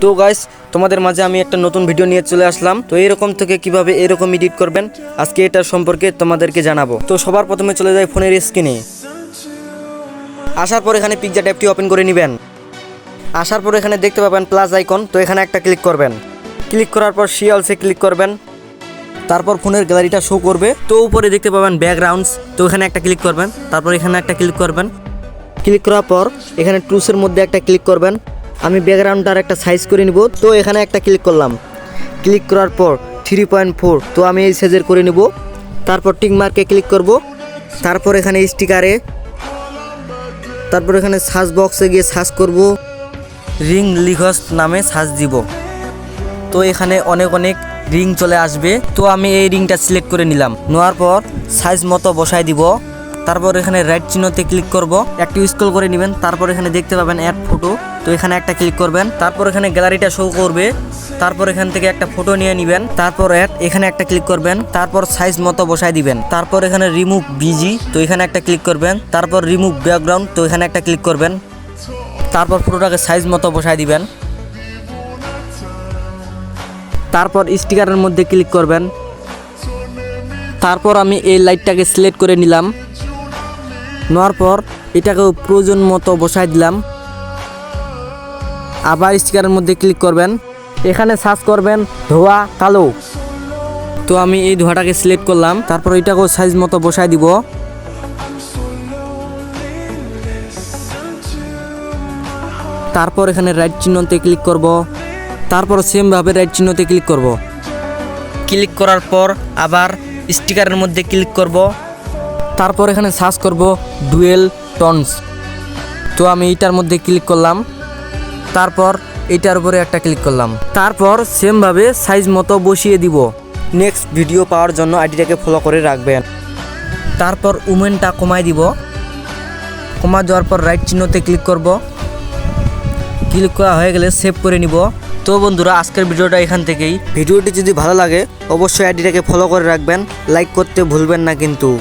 তো গাইস তোমাদের মাঝে আমি একটা নতুন ভিডিও নিয়ে চলে আসলাম। তো এরকম থেকে কীভাবে এরকম এডিট করবেন, আজকে এটার সম্পর্কে তোমাদেরকে জানাব। তো সবার প্রথমে চলে যায় ফোনের স্ক্রিনে আসার পর এখানে পিকচার ট্যাবটি ওপেন করে নেবেন। আসার পর এখানে দেখতে পাবেন প্লাস আইকন তো এখানে একটা ক্লিক করবেন। ক্লিক করার পর সি অলসে ক্লিক করবেন। তারপর ফোনের গ্যালারিটা শো করবে। তো উপরে দেখতে পাবেন ব্যাকগ্রাউন্ডস তো এখানে একটা ক্লিক করবেন। তারপর এখানে একটা ক্লিক করবেন। ক্লিক করার পর এখানে টুলসের মধ্যে একটা ক্লিক করবেন। আমি ব্যাকগ্রাউন্ডটার একটা সাইজ করে নিব, তো এখানে একটা ক্লিক করলাম। ক্লিক করার পর থ্রি পয়েন্ট ফোর তো আমি এই সাইজের করে নিব। তারপর টিক মার্কে ক্লিক করব। তারপর এখানে স্টিকারে তারপর এখানে সার্চ বক্সে গিয়ে সার্চ করব। রিং লিগস নামে সার্চ দিব। তো এখানে অনেক অনেক রিং চলে আসবে। তো আমি এই রিংটা সিলেক্ট করে নিলাম। নেওয়ার পর সাইজ মতো বসাই দিব। তারপর এখানে রাইট চিহ্নতে ক্লিক করব। একটু স্ক্রল করে নেবেন, তারপর এখানে দেখতে পাবেন অ্যাড ফটো তো এখানে একটা ক্লিক করবেন, তারপর এখানে গ্যালারিটা শো করবে। তারপর এখান থেকে একটা ফটো নিয়ে নেবেন, তারপর অ্যাড এখানে একটা ক্লিক করবেন, তারপর সাইজ মতো বসাই দিবেন। তারপর এখানে রিমুভ বিজি তো এখানে একটা ক্লিক করবেন, তারপর রিমুভ ব্যাকগ্রাউন্ড তো এখানে একটা ক্লিক করবেন। তারপর ফটোটাকে সাইজ মতো বসাই দিবেন। তারপর স্টিকারের মধ্যে ক্লিক করবেন। তারপর আমি এই লাইটটাকে সিলেক্ট করে নিলাম। নেওয়ার পর এটাকেও প্রয়োজন মতো বসাই দিলাম। আবার স্টিকারের মধ্যে ক্লিক করবেন। এখানে সার্চ করবেন ধোয়া কালো। তো আমি এই ধোয়াটাকে সিলেক্ট করলাম। তারপর এটাকেও সাইজ মতো বসাই দিব। তারপর এখানে রাইট চিহ্নতে ক্লিক করব। তারপর সেমভাবে রাইট চিহ্নতে ক্লিক করব। ক্লিক করার পর আবার স্টিকারের মধ্যে ক্লিক করব। তারপর এখানে সার্চ করব ডুয়েল টনস। তো আমি এইটার মধ্যে ক্লিক করলাম। তারপর এটার উপরে একটা ক্লিক করলাম। তারপর সেমভাবে সাইজ মতো বসিয়ে দিব। নেক্সট ভিডিও পাওয়ার জন্য আইডিটাকে ফলো করে রাখবেন। তারপর উমেনটা কমাই দিব। কমা দেওয়ার পর রাইট চিহ্নতে ক্লিক করব। ক্লিক করা হয়ে গেলে সেভ করে নিব। তো বন্ধুরা, আজকের ভিডিওটা এখান থেকেই। ভিডিওটি যদি ভালো লাগে, অবশ্যই আইডিটাকে ফলো করে রাখবেন। লাইক করতে ভুলবেন না কিন্তু।